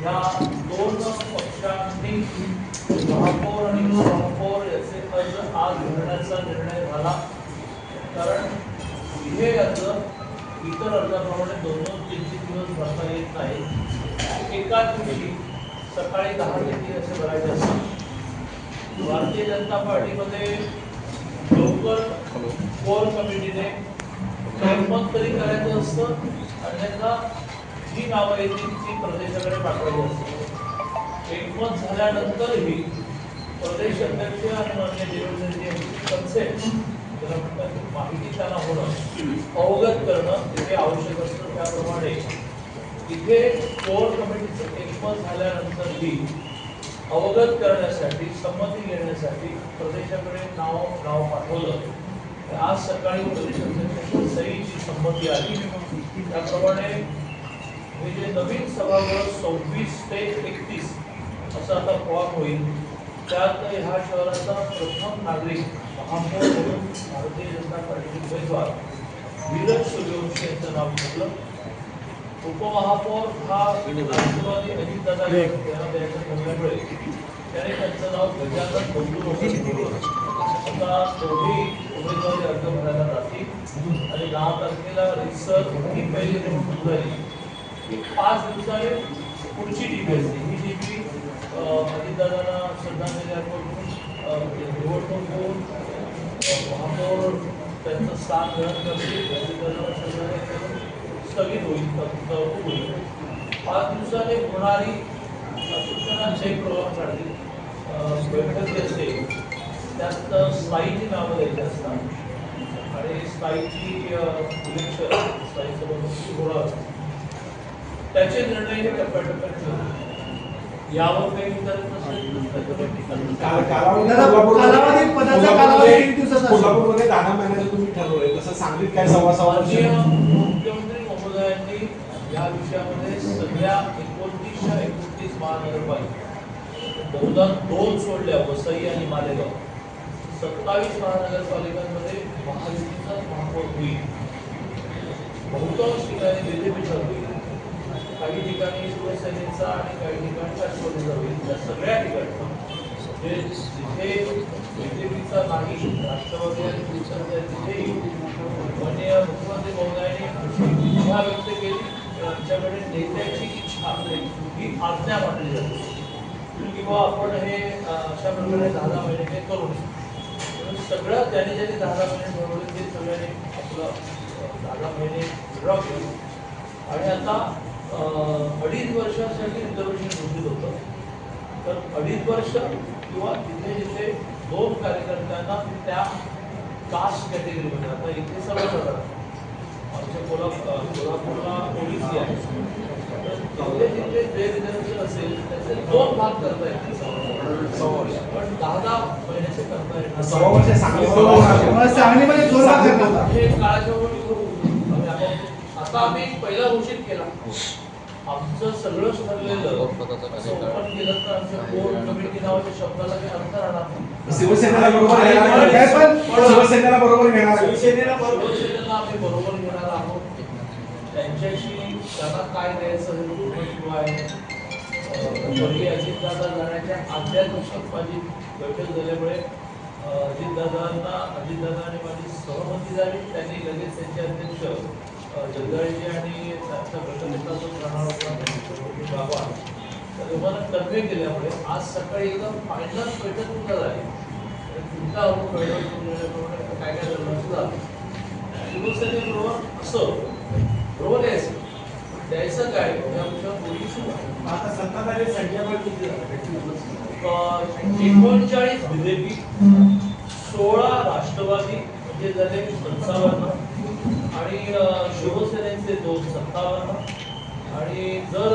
ह्या दोन पक्षांनी महापौर आणि उपमहापौर याचे अर्ज आज भरण्याचा निर्णय झाला. कारण हे अर्ज इतर अर्जाप्रमाणे दोन दोन तीन तीन दिवस भरता येत नाही. एकाच दिवशी सकाळी दहा ते तीन असे भरायचे असतात. भारतीय जनता पार्टीमध्ये लोकल कोर कमिटीने एकमत तरी करायचं असतं. अन्यथा जी नावं येतील ती प्रदेशाकडे पाठवली असते एकमत झाल्यानंतरही प्रदेश अध्यक्ष आणि मान्य देवेंद्रजी यांची कन्सेप्ट म्हणतात माहिती त्यांना होणं अवगत करणं तिथे आवश्यक असतं. त्याप्रमाणे इथे कोर कमिटीचं एकमत झाल्यानंतरही अवगत करण्यासाठी संमती घेण्यासाठी प्रदेशाकडे नाव नाव पाठवलं. आज सकाळी प्रदेशाध्यक्ष सईची संमती आली. त्याप्रमाणे हे जे नवीन सभागृह सव्वीस ते एकतीस असं आता फॉर्म होईल त्यात ह्या शहराचा प्रथम नागरिक महापौर म्हणून भारतीय जनता पार्टीचे उमेदवार विरज सूर्यवंशी यांचं नाव घेतलं उपमहापौर हा राष्ट्रवादी अजितदादा यांना द्यायचं ठरल्यामुळे त्याने त्यांचं नाव गजानन बंधू आता दोन्ही उमेदवारी अर्ज भरायला जातील. आणि दहा तारखेला रिसर ही पहिली निवडणूक झाली की पाच दिवसाने पुढची टीम असते ही डीपी अजितदादांना श्रद्धांजली अर्पण करून निवडणूक होऊन महापौर त्यांचं स्थान ग्रहण करतील अजितदादांना श्रद्धांजली करून स्थगित होईल. तहकूब होईल. पाच दिवसाने होणारी सूचनांचे प्रभाव काढली बैठक जी असते त्यात स्थायीची नावं द्यायची असतात. आणि स्थायीची इलेक्शन स्थायी सभापती होणार त्याचे निर्णय हे टप्प्याटप्प्यात यावर काही कोल्हापूरमध्ये- दहा महिन्याचं तुम्ही ठरवलंय तसं सांगलीत काय सव्वा सव्वा मुख्यमंत्री महोदयांनी या विषयामध्ये एकोणतीसशे एकोणतीस महानगरपालिका बहुधा दोन सोडल्या वसई आणि मालेगाव. सत्तावीस महानगरपालिकांमध्ये महायुतीचा महापौर होईल. बहुतांश ठिकाणी बीजेपीचा होईल. काही ठिकाणी शिवसेनेचा आणि काही ठिकाणी राष्ट्रवादीचा होईल. या सगळ्या ठिकाणी जे जिथे बीजेपीचा नाही राष्ट्रवादी आणि शिवसेनेचा तिथेही माननीय मुख्यमंत्री महोदयांनी इच्छा व्यक्त केली. आमच्याकडे नेत्याची इच्छा ही आज्ञा मानली जाते. किंवा आपण हे अशा प्रकारे दहा दहा महिने हे करू शकतो म्हणून सगळं त्याने ज्याने दहा दहा महिने ठरवले ते सगळ्यांनी आपलं दहा दहा महिने ड्रॉ केलं आणि आता अडीच वर्षासाठी रिझर्वेशन घोषित होतं तर अडीच वर्ष किंवा तिथे जिथे दोन कार्यकर्त्यांना त्या कास्ट कॅटेगरीमध्ये आता इथे सर्वसाधारण आमच्या कोल्हापूर कोल्हापूरला ओबीसी आहे तर तिथे जिथे जे रिझर्वेशन असेल त्याचे दोन भाग करता येतील सव्वा वर्ष. पण दहा दहा महिन्याचे करता येणार सव्वा वर्ष सांगली सांगलीमध्ये. हे काळाच्या ओघात करू. आम्ही आपण- आता आम्ही पहिला घोषित केला. आमचं सगळंच ठरलेलं ओपन केलं तर आमच्या कोर कमिटी नावाच्या शब्दाला काही अर्थ राहणार नाही. शिवसेनेला बरोबर घेणार काय पण- शिवसेनेला बरोबर घेणार शिवसेनेला बरोबर शिवसेनेला आम्ही बरोबर घेणार आहोत. त्यांच्याशी त्यांना काय द्यायचं हे पहिली अजितदादा जाण्याच्या आदल्या दिवशी माझी बैठक झाल्यामुळे अजितदादांना अजितदादा आणि माझी सहमती झाली. त्यांनी लगेच त्यांचे अध्यक्ष अ, जगदाळजी आणि त्यांचा गटनेता जो राहणार होता बाबा केल्यामुळे आज सकाळी एकदम फायनल बैठक सुद्धा झाली. तुमचा अनुभव कळलं तुमच्याप्रमाणे काय काय झालं झालं शिवसेनेबरोबर असं बरोबर असं. द्यायचं काय? या विषयावर बोलू आता सत्ताधारी संख्याबळ किती एकोणचाळीस बीजेपी सोळा राष्ट्रवादी म्हणजे झाले पंचावन्न आणि शिवसेनेचे दोन सत्तावन्न आणि जर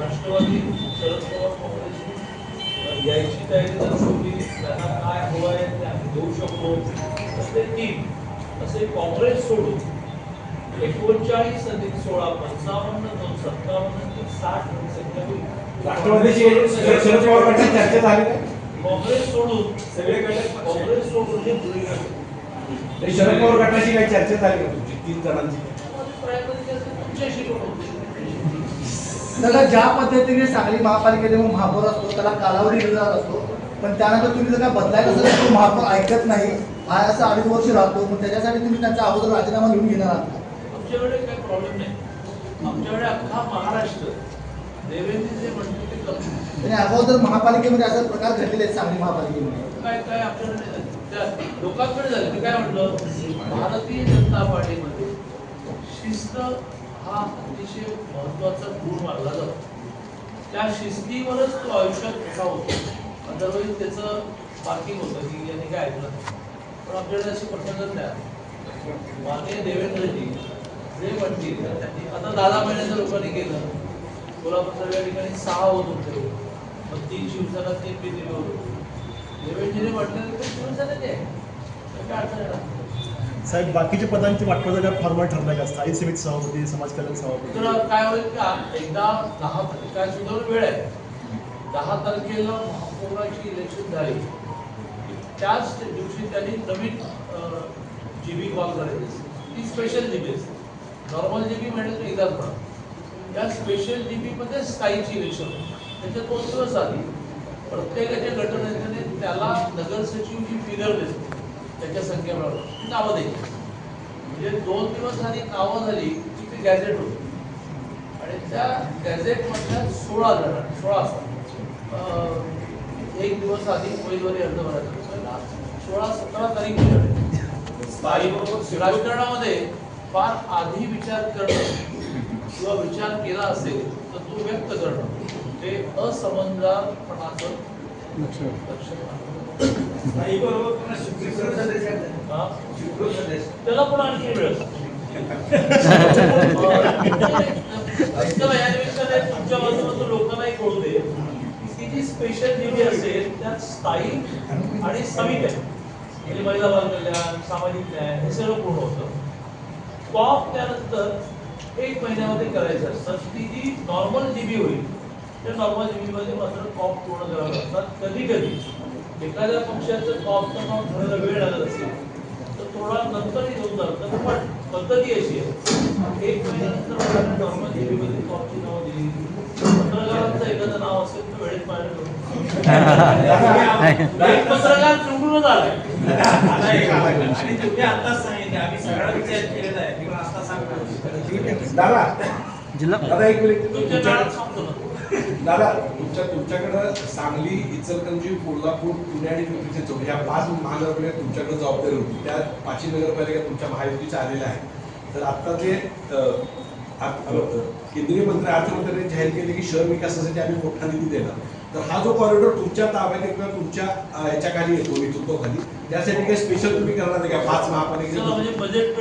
राष्ट्रवादी शरद पवार काँग्रेसची यायची तयारी जर ठेवली त्यांना काय हवं आहे ते आम्ही देऊ शकतो. ते तीन असे काँग्रेस सोडून एकोणचाळीस अधिक सोळा पंचावन्न दोन सत्तावन्न ते साठ. राष्ट्रवादीची काँग्रेस सोडून सगळीकडे काँग्रेस सोडून हे तरी शरद पवार गटाची काही चर्चा झाली का तुमची? तीन जणांची? पण ज्या पद्धतीने सांगली महापालिकेने मग महापौर असतो त्याला कालावधी दिला असतो पण त्यानंतर तुम्ही जर काय बदलायचं असेल तो महापौर ऐकत नाही. हा असं अडीच वर्ष राहतो मग त्याच्यासाठी तुम्ही त्यांचा अगोदर राजीनामा लिहून घेणार आहात आमच्याकडे काही प्रॉब्लेम नाही. आमच्याकडे अख्खा महाराष्ट्र देवेंद्र जे म्हणतो ते अगोदर महापालिकेमध्ये असा प्रकार घडलेले आहेत सांगली महापालिकेमध्ये. काय काय आपल्याकडे लोकांकडे झालं. मी काय म्हटलं? भारतीय जनता पार्टीमध्ये शिस्त हा अतिशय महत्त्वाचा गुण मानला जातो. त्या शिस्तीवरच तो आयुष्यात मोठा होतो. अदरवाईज त्याचं पार्किंग होतं. की यांनी काय ऐकलं? पण आपल्याकडे असे प्रसंगच नाही माननीय देवेंद्रजी जे म्हणतील त्यांनी आता दहा महिन्याच्या लोकांनी केलं. कोल्हापूरच्या या ठिकाणी सहा होत होते. मग तीन शिवसेना तीन बीजेपी दिले होते. साहेब बाकीच्या पदांची वाटप काय फॉर्मल ठरलं का स्थायी समिती सभापती समाज कल्याण सभापती. तर काय होईल का? एकदा दहा काय दोन वेळ आहे. दहा तारखेला महापौराची इलेक्शन झाली. त्याच दिवशी त्यांनी नवीन जीबी कॉल करायची. असते. ती स्पेशल जीबी असते. नॉर्मल जीबी म्हणजे तर एकदाच पण त्या स्पेशल जीबीमध्ये स्थायीची इलेक्शन त्याच्या दोन दिवस आधी प्रत्येकाच्या गटनेत्याने त्याला नगरसचिवची फिगर दिसते त्याच्या संख्येप्रमाणे ती नावं द्यायची म्हणजे दोन दिवस आधी नावं झाली की ती गॅझेट होती. आणि त्या गॅझेटमधल्या सोळा जण सोळा असतात. एक दिवस आधी उमेदवारी अर्ज भरायचा. सोळा सतरा तारीख दिली राजकारणामध्ये फार आधी विचार करणं किंवा विचार केला असेल तर तो व्यक्त करणं ते असमंजसपणाचं. हा? त्याला पण आणखी वेळ तुमच्या बाजूला लोकांनाही कळू दे की जी स्पेशल जीबी असेल त्यात स्थायी आणि समित आहे म्हणजे महिला बाल कल्याण सामाजिक न्याय हे सगळं पूर्ण होतं टॉप त्यानंतर एक महिन्यामध्ये करायचं. असतं ती जी नॉर्मल जीबी होईल त्या नॉर्मल जीबी मध्ये मात्र कॉप पूर्ण करावे लागतात कधी कधी एखाद्या पक्षाचं कॉपचं नाव ठरायला वेळ लागत असेल. तर थोडा नंतरही होऊन जातं. पण पद्धती अशी आहे. एक महिन्यानंतर नॉर्मल जीबी मध्ये कॉपची नावं दिली. पत्रकारांचं एखादं नाव असेल तर वेळेत पाहिजे एक पत्रकार निवडूनच आलाय. आणि तुम्ही आताच सांगितलं आम्ही सगळा विचार केलेला आहे. किंवा आता सांगतो. दादा दादा एक मिनिट. तुमच्या सांगतो ना. दादा तुमच्या तुमच्याकडं सांगली इचलकरंजी कोल्हापूर पुणे आणि पिंपरी चिंचवड या पाच महानगरपालिका तुमच्याकडे जबाबदारी होती. त्या पाचही नगरपालिका तुमच्या महायुतीच्या आलेल्या आहेत. तर आता अं, केंद्रीय मंत्री अर्थमंत्र्यांनी जाहीर केले की शहर विकासासाठी आम्ही मोठा निधी देणार. तर हा जो कॉरिडॉर तुमच्या ताब्यात किंवा तुमच्या अं, याच्याखाली येतो नेतृत्वाखाली त्यासाठी काही स्पेशल तुम्ही करणार आहे का? पाच चला महापालिका म्हणजे बजेट